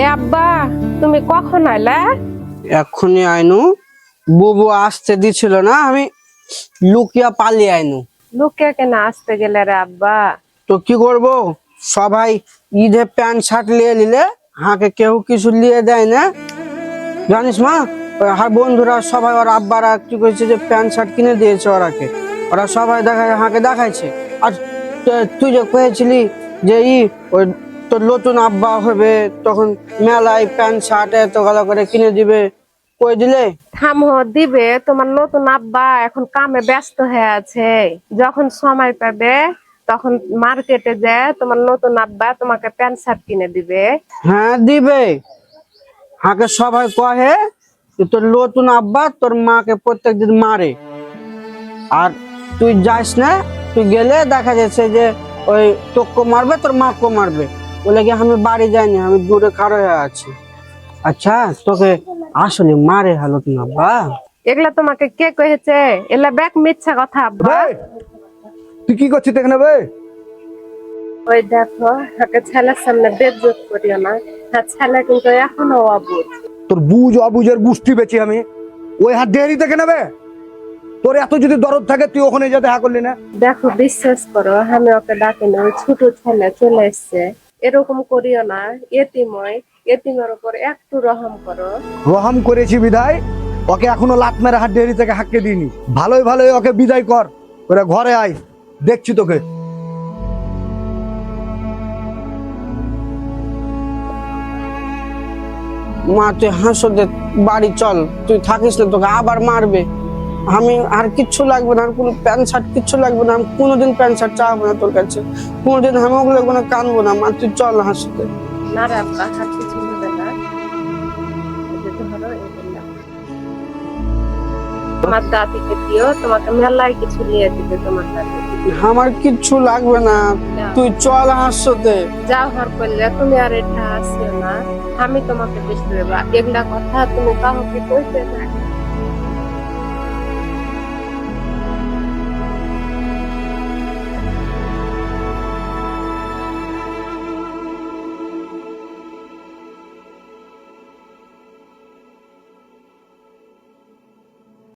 এ আব্বা তুমি কখন আইলা? এক্ষুনি আইনু। বুবু আসতে দিছিল না আমি লুকিয়া পালিয়ে আইনু। লোকে কেন আসতে গেলে রে আব্বা? তো কি করব? সবাই ঈদে প্যান্ট শার্ট নিয়ে নিলে হাঁকে কেউ কিছু নিয়ে দেয় না। জানিস মা আর বন্ধুরা সবাই ওর আব্বারা কি করেছে যে প্যান্ট শার্ট কিনে দিয়েছে ওরাকে। ওরা সবাই দেখা হাঁকে দেখাইছে। আর তুই যে কয়েছিলি যে ই ওই তোর নতুন আব্বা হবে তখন মেলায় প্যান্ট শার্ট এত গলা করে কিনে দিবে। কই দিলে? থামো দিবে। তোমার নতুন আব্বা এখন কামে ব্যস্ত হয়ে আছে। যখন সময় পাবে তখন মার্কেটে যে তোমার নতুন আব্বা তোমাকে প্যান্ট শার্ট কিনে দিবে। হ্যাঁ দিবে। হাঁকে সবাই কহে তোর নতুন আব্বা তোর মাকে প্রত্যেকদিন মারে। আর তুই যাস না তুই গেলে দেখা যাচ্ছে যে ওই তোকে মারবে তোর মাকে মারবে। বলে কি আমি বাড়ি যাইনি আমি দূরে খাড়ো হয়ে আছি। আচ্ছা তোকে আসলে মারে হলো আব্বা এগুলা তোমাকে কে কহেছে এলা ব্যাক মিথ্যা কথা আব্বা। তুই কি করছিস এখানে বে ওই দেখো হাকে ছেলের সামনে বেজ্জত করিও না। হ্যাঁ ছেলে কিন্তু এখনও অবুঝ। তোর বুঝ অবুঝের বুঝটি বেছি আমি। ওই হাত দেরিতে কেন নেবে তোর এত যদি দরদ থাকে তুই ওখানে যা দেখা করলি না। দেখো বিশ্বাস করো আমি ওকে ডাকি না ওই ছোট ছেলে চলে এসছে। এরকম করিও না এতিময় এতিমের উপর একটু রহম করো। রহম করেছি বিদায় ওকে এখনও লাত মেরে হাত ডেরি থেকে হাঁককে দিইনি। ভালোই ভালোই ওকে বিদায় কর ওরা ঘরে আয় দেখছি তোকে। মা তুই হাসো দে বাড়ি চল তুই থাকিস না তোকে আবার মারবে। আমি আর কিচ্ছু লাগবে না আর কোনো প্যান্ট শার্ট কিচ্ছু লাগবে না আমি কোনোদিন প্যান্ট শার্ট চাবো না তোর কাছে। কোনোদিন আমি ওগুলো কোনো কানবো না মা তুই চল হাসতে। না রে আব্বা হাত কিছু না। যে। তোমার দাদিকে দিও তোমাকে মেলায় কিছু নিয়ে দিবে তোমার দাদি আমার কিচ্ছু লাগবে না। তুই চল হাসতে। যাও হর করলে তুমি আর এটা আসিও না। আমি তোমাকে বেশি দেবো। এগুলা কথা তুমি কাউকে কইতে না